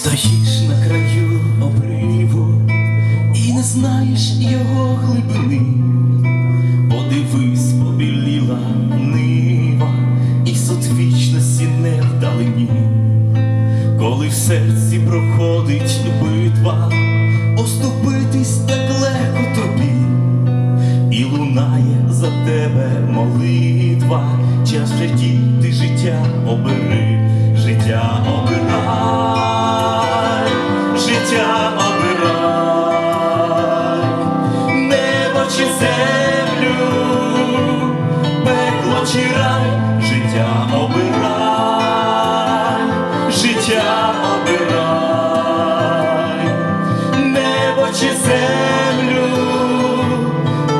стоїш на краю обриву і не знаєш його глибини. Подивись, побіліла нива, і суд вічності не вдалині. Коли в серці проходить битва, оступитись так легко тобі, і лунає за тебе молитва, час житті ти життя обери, життя обирай, життя обирай, небо чи землю, пекло чи рай, життя обирай, життя обирай, небо чи землю,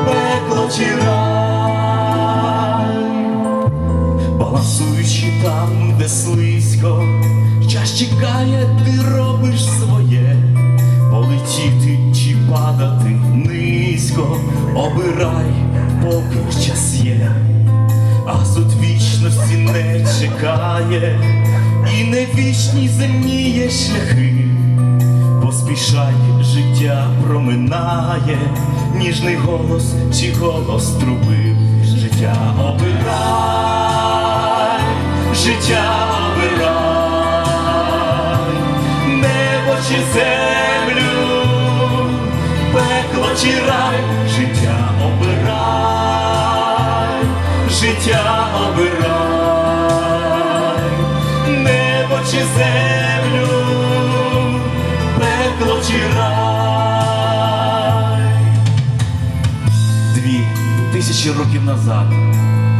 пекло чи рай, балансуючи там, де слизько, час чекає, ти робиш обирай, поки час є, а суд вічності не чекає, і не вічні земні є шляхи. Поспішай, життя проминає, ніжний голос чи голос труби, життя обирай, життя обирай, небо чи землю, пекло чи рай, життя обирай, небо чи землю пекло чи рай. Дві тисячі років назад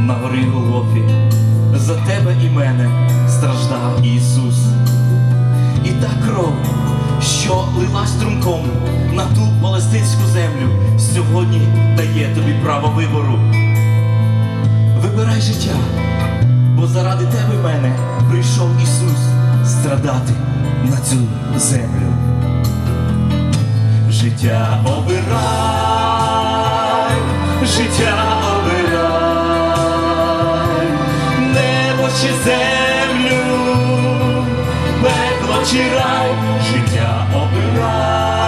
на горі Голгофі за тебе і мене страждав Ісус. І та кров, що лилась струмком на ту палестинську землю, сьогодні дає тобі право вибору. Вибирай життя, бо заради тебе мене прийшов Ісус страдати на цю землю. Життя обирай, життя обирай, небо чи землю, пекло чи рай, життя обирай,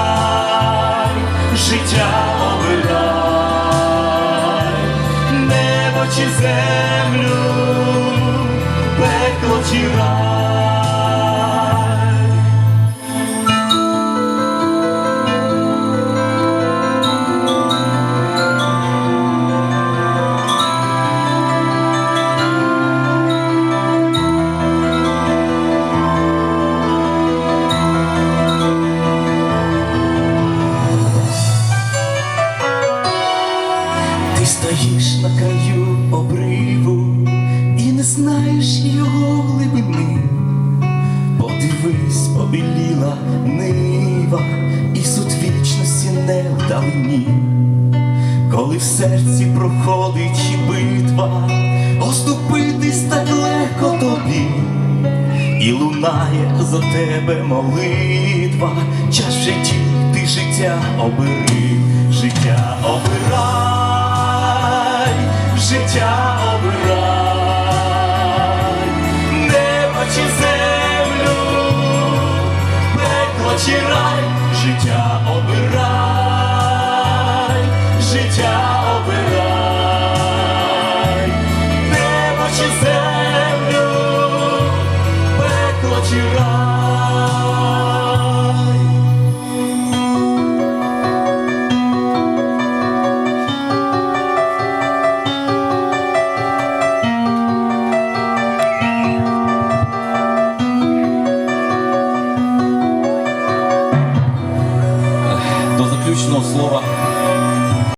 життя чи землю, обриву і не знаєш його глибини. Подивись, побіліла нива, і суд вічності не вдалині. Коли в серці проходить битва, оступитись так легко тобі, і лунає за тебе молитва, час в житті ти життя обери, життя обирай, життя обирай, небо чи землю, пекло чи рай, життя обирай, життя обирай, небо чи землю, Заключного слова